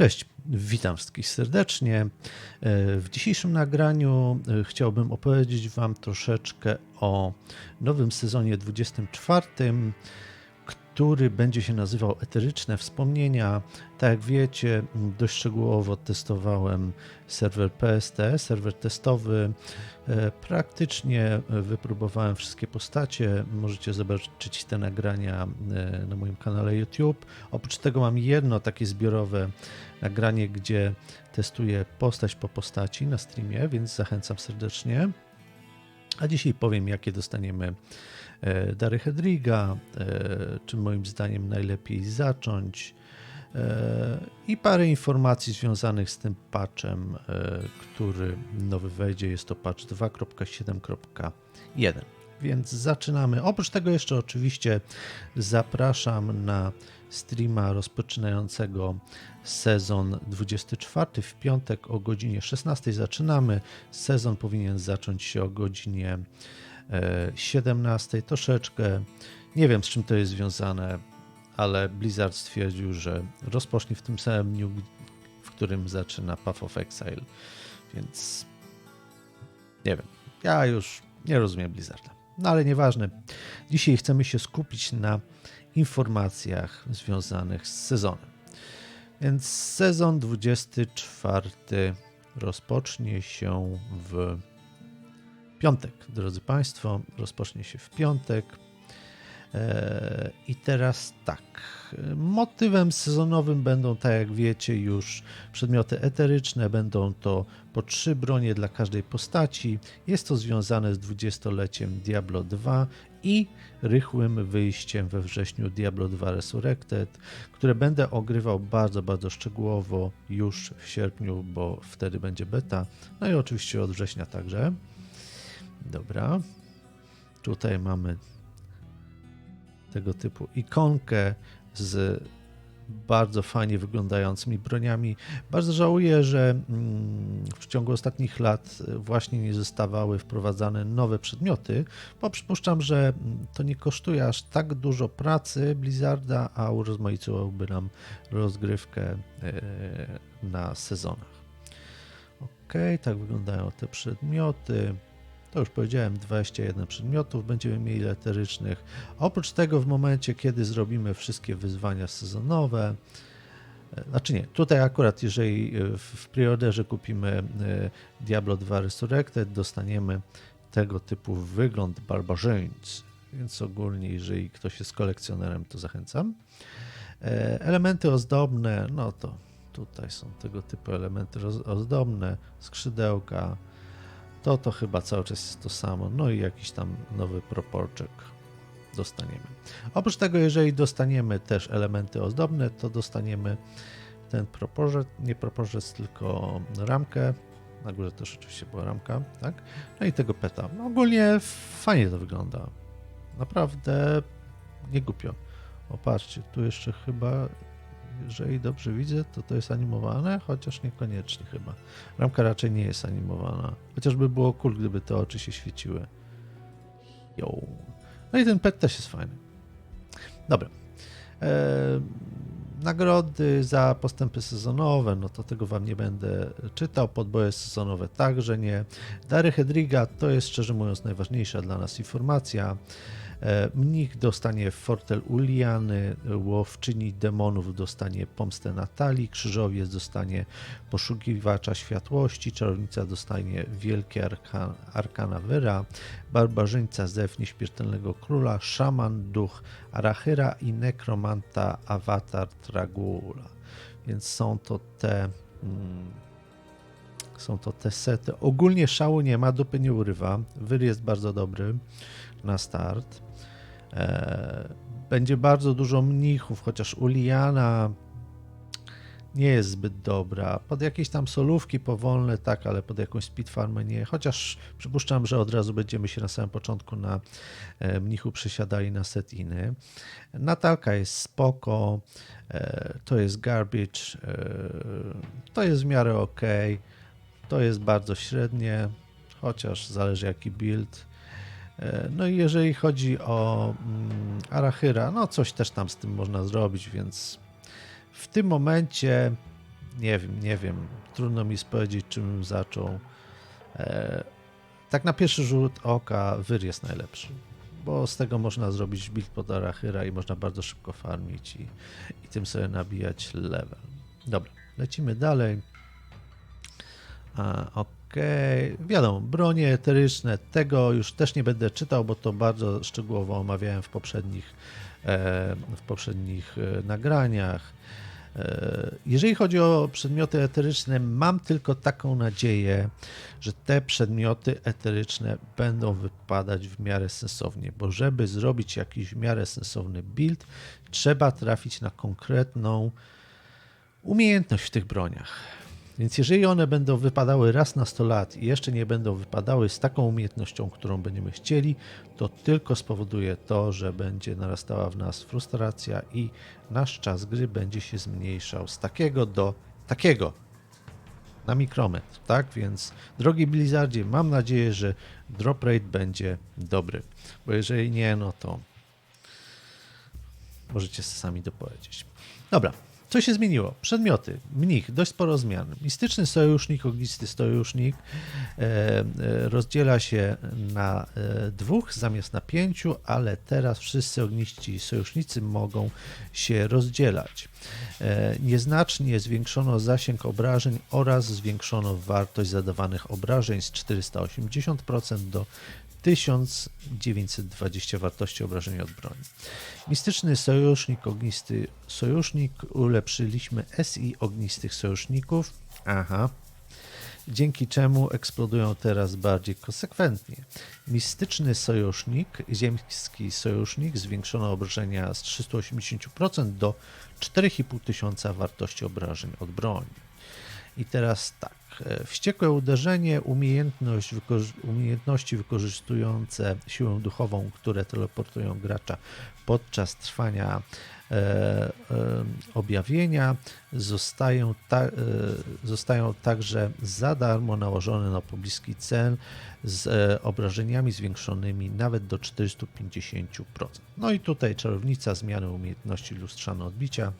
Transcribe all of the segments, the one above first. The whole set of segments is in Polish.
Cześć, witam wszystkich serdecznie. E, W dzisiejszym nagraniu e, chciałbym opowiedzieć Wam troszeczkę o nowym sezonie 24, który będzie się nazywał Eteryczne Wspomnienia. Tak jak wiecie, dość szczegółowo testowałem serwer PST, serwer testowy. E, Praktycznie e, wypróbowałem wszystkie postacie. Możecie zobaczyć te nagrania e, na moim kanale YouTube. Oprócz tego mam jedno takie zbiorowe nagranie, gdzie testuję postać po postaci na streamie, więc zachęcam serdecznie. A dzisiaj powiem, jakie dostaniemy dary Hedriga, e, czym moim zdaniem najlepiej zacząć e, i parę informacji związanych z tym patchem, e, który nowy wejdzie. Jest to patch 2.7.1. Więc zaczynamy. Oprócz tego jeszcze oczywiście zapraszam na streama rozpoczynającego sezon 24 w piątek o godzinie 16 zaczynamy. Sezon powinien zacząć się o godzinie e, 17. Troszeczkę nie wiem z czym to jest związane, ale Blizzard stwierdził, że rozpocznie w tym samym dniu, w którym zaczyna Path of Exile. Więc nie wiem. Ja już nie rozumiem Blizzarda. No ale nieważne. Dzisiaj chcemy się skupić na informacjach związanych z sezonem. Więc sezon 24 rozpocznie się w piątek, drodzy Państwo. Rozpocznie się w piątek. Eee, I teraz tak. Motywem sezonowym będą, tak jak wiecie, już przedmioty eteryczne. Będą to po trzy bronie dla każdej postaci. Jest to związane z 20-leciem Diablo 2 i rychłym wyjściem we wrześniu Diablo 2 Resurrected, które będę ogrywał bardzo, bardzo szczegółowo już w sierpniu, bo wtedy będzie beta. No i oczywiście od września także. Dobra. Tutaj mamy tego typu ikonkę z bardzo fajnie wyglądającymi broniami. Bardzo żałuję, że mm, w ciągu ostatnich lat właśnie nie zostawały wprowadzane nowe przedmioty, bo przypuszczam, że mm, to nie kosztuje aż tak dużo pracy Blizzarda, a urozmaicowałby nam rozgrywkę e, na sezonach. Ok, tak wyglądają te przedmioty. To już powiedziałem, 21 przedmiotów będziemy mieli eterycznych. Oprócz tego, w momencie, kiedy zrobimy wszystkie wyzwania sezonowe, e, znaczy nie, tutaj akurat, jeżeli e, w preorderze kupimy e, Diablo 2 Resurrected, dostaniemy tego typu wygląd barbarzyńcy. Więc ogólnie, jeżeli ktoś jest kolekcjonerem, to zachęcam. Elementy ozdobne, no to tutaj są tego typu elementy ozdobne, skrzydełka, to to chyba cały czas jest to samo. No i jakiś tam nowy proporczek dostaniemy. Oprócz tego, jeżeli dostaniemy też elementy ozdobne, to dostaniemy ten proporzec, nie proporzec, tylko ramkę. Na górze też oczywiście była ramka, tak? No i tego peta. No ogólnie fajnie to wygląda. Naprawdę nie głupio. O, patrzcie, tu jeszcze chyba, jeżeli dobrze widzę, to to jest animowane, chociaż niekoniecznie chyba. Ramka raczej nie jest animowana. Chociażby było cool, gdyby te oczy się świeciły. Yo. No i ten pet też jest fajny. Dobra. Eee, nagrody za postępy sezonowe, no to tego wam nie będę czytał. Podboje sezonowe także nie. Dary Hedriga to jest szczerze mówiąc najważniejsza dla nas informacja. E, Mnich dostanie fortel Uliany, łowczyni demonów dostanie pomstę Natalii, krzyżowiec dostanie poszukiwacza światłości, czarownica dostanie wielkie arka, arkana Wyra, barbarzyńca zew nieśmiertelnego króla, szaman duch Arachyra i nekromanta awatar Tragula. Więc są to te mm, są to te sety. Ogólnie szału nie ma, dupy nie urywa. Wyr jest bardzo dobry na start. E, Będzie bardzo dużo mnichów, chociaż Uliana nie jest zbyt dobra. Pod jakieś tam solówki powolne, tak, ale pod jakąś speed farmę nie. Chociaż przypuszczam, że od razu będziemy się na samym początku na e, mnichu przesiadali na setiny. Natalka jest spoko, e, to jest garbage, to jest w miarę ok, to jest bardzo średnie, chociaż zależy jaki build. E, No i jeżeli chodzi o mm, Arachyra, no coś też tam z tym można zrobić, więc w tym momencie nie wiem, nie wiem. Trudno mi powiedzieć, czym zaczął. E, tak na pierwszy rzut oka wyr jest najlepszy, bo z tego można zrobić build pod Arachyra i można bardzo szybko farmić i, i tym sobie nabijać level. Dobra, lecimy dalej. A, Okej, wiadomo, bronie eteryczne, tego już też nie będę czytał, bo to bardzo szczegółowo omawiałem w poprzednich, e, w poprzednich e, nagraniach. E, Jeżeli chodzi o przedmioty eteryczne, mam tylko taką nadzieję, że te przedmioty eteryczne będą wypadać w miarę sensownie, bo żeby zrobić jakiś w miarę sensowny build, trzeba trafić na konkretną umiejętność w tych broniach. Więc jeżeli one będą wypadały raz na 100 lat i jeszcze nie będą wypadały z taką umiejętnością, którą będziemy chcieli, to tylko spowoduje to, że będzie narastała w nas frustracja i nasz czas gry będzie się zmniejszał z takiego do takiego na mikrometr, tak? Więc drogi Blizzardzie, mam nadzieję, że drop rate będzie dobry, bo jeżeli nie, no to możecie sami dopowiedzieć. Dobra, co się zmieniło? Przedmioty. Mnich, dość sporo zmian. Mistyczny sojusznik, ognisty sojusznik e, e, rozdziela się na e, dwóch zamiast na pięciu, ale teraz wszyscy ogniści sojusznicy mogą się rozdzielać. Nieznacznie zwiększono zasięg obrażeń oraz zwiększono wartość zadawanych obrażeń z 480% do 1920 wartości obrażeń od broni. Mistyczny sojusznik, ognisty sojusznik. Ulepszyliśmy SI ognistych sojuszników. Aha. Dzięki czemu eksplodują teraz bardziej konsekwentnie. Mistyczny sojusznik, ziemski sojusznik zwiększono obrażenia z 380% do 4500 wartości obrażeń od broni. I teraz tak. E, Wściekłe uderzenie, umiejętność, umiejętności wykorzystujące siłę duchową, które teleportują gracza podczas trwania objawienia, zostają, ta, e, zostają także za darmo nałożone na pobliski cel z e, obrażeniami zwiększonymi nawet do 450%. No i tutaj czarownica zmiany umiejętności lustrzane odbicia.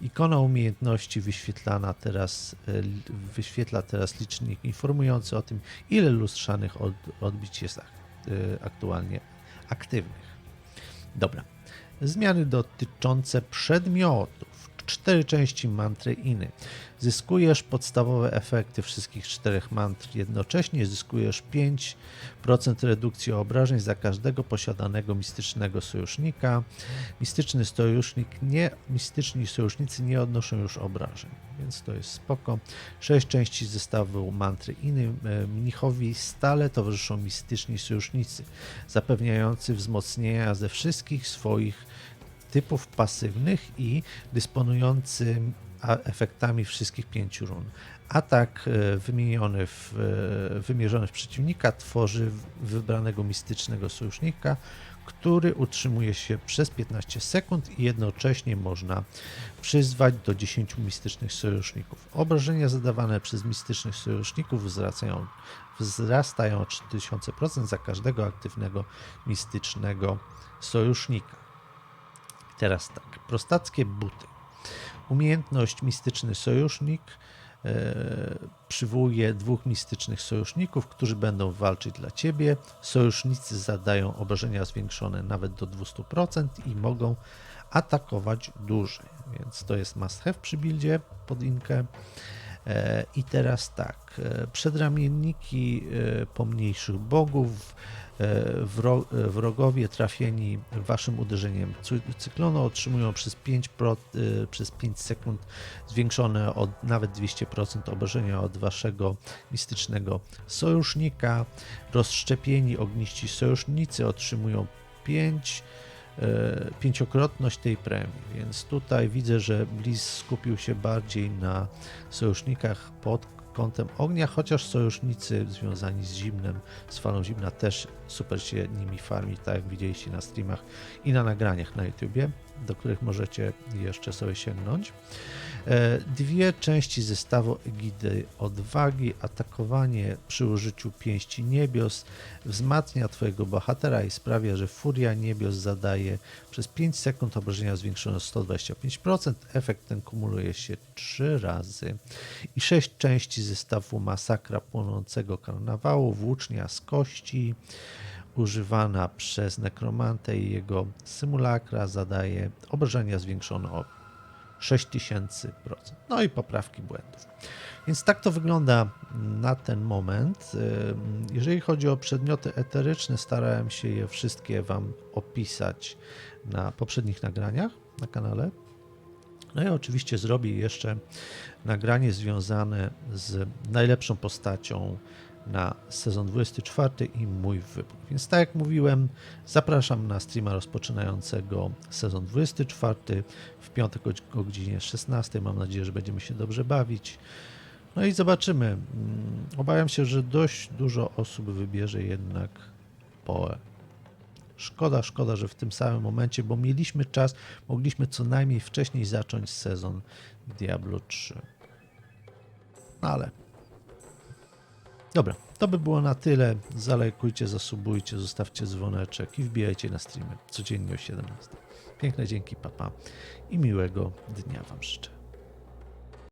Ikona umiejętności wyświetlana teraz, e, wyświetla teraz licznik informujący o tym, ile lustrzanych od, odbić jest ak, e, aktualnie aktywnych. Dobra. Zmiany dotyczące przedmiotów. Cztery części mantry Iny. Zyskujesz podstawowe efekty wszystkich czterech mantr jednocześnie. Zyskujesz 5% redukcji obrażeń za każdego posiadanego mistycznego sojusznika. Mistyczny sojusznik nie, mistyczni sojusznicy nie odnoszą już obrażeń, więc to jest spoko. Sześć części zestawu mantry Iny. E, Mnichowi stale towarzyszą mistyczni sojusznicy, zapewniający wzmocnienia ze wszystkich swoich typów pasywnych i dysponujący a- efektami wszystkich pięciu run. Atak e, wymieniony w, e, wymierzony w przeciwnika tworzy wybranego mistycznego sojusznika, który utrzymuje się przez 15 sekund i jednocześnie można przyzwać do 10 mistycznych sojuszników. Obrażenia zadawane przez mistycznych sojuszników wzrastają, wzrastają o 3000% za każdego aktywnego mistycznego sojusznika. Teraz tak, prostackie buty. Umiejętność mistyczny sojusznik e, przywołuje dwóch mistycznych sojuszników, którzy będą walczyć dla ciebie. Sojusznicy zadają obrażenia zwiększone nawet do 200% i mogą atakować dłużej. Więc to jest must have przy buildzie pod inkę. E, I teraz tak, e, przedramienniki e, pomniejszych bogów, wro, wrogowie trafieni waszym uderzeniem cy- cyklonu otrzymują przez 5, pro, przez 5 sekund zwiększone o nawet 200% obrażenia od waszego mistycznego sojusznika. Rozszczepieni ogniści sojusznicy otrzymują 5 e, pięciokrotność tej premii, więc tutaj widzę, że Blizz skupił się bardziej na sojusznikach pod kątem ognia, chociaż sojusznicy związani z zimnem, z falą zimna też super się nimi farmi, tak jak widzieliście na streamach i na nagraniach na YouTubie. do których możecie jeszcze sobie sięgnąć. E, Dwie części zestawu Egidy Odwagi, atakowanie przy użyciu pięści niebios wzmacnia Twojego bohatera i sprawia, że furia niebios zadaje przez 5 sekund obrażenia zwiększone o 125%. Efekt ten kumuluje się 3 razy. I 6 części zestawu Masakra Płonącego Karnawału, włócznia z kości używana przez nekromantę i jego symulakra zadaje obrażenia zwiększone o 6000%. No i poprawki błędów. Więc tak to wygląda na ten moment. Jeżeli chodzi o przedmioty eteryczne, starałem się je wszystkie Wam opisać na poprzednich nagraniach na kanale. No i oczywiście zrobię jeszcze nagranie związane z najlepszą postacią na sezon 24 i mój wybór. Więc tak jak mówiłem, zapraszam na streama rozpoczynającego sezon 24 w piątek o godzinie 16. Mam nadzieję, że będziemy się dobrze bawić. No i zobaczymy. Mm, Obawiam się, że dość dużo osób wybierze jednak PoE. Szkoda, szkoda, że w tym samym momencie, bo mieliśmy czas, mogliśmy co najmniej wcześniej zacząć sezon Diablo 3. No ale Dobra, to by było na tyle. Zalajkujcie, zasubujcie, zostawcie dzwoneczek i wbijajcie na streamy codziennie o 17. Piękne dzięki, papa i miłego dnia Wam życzę.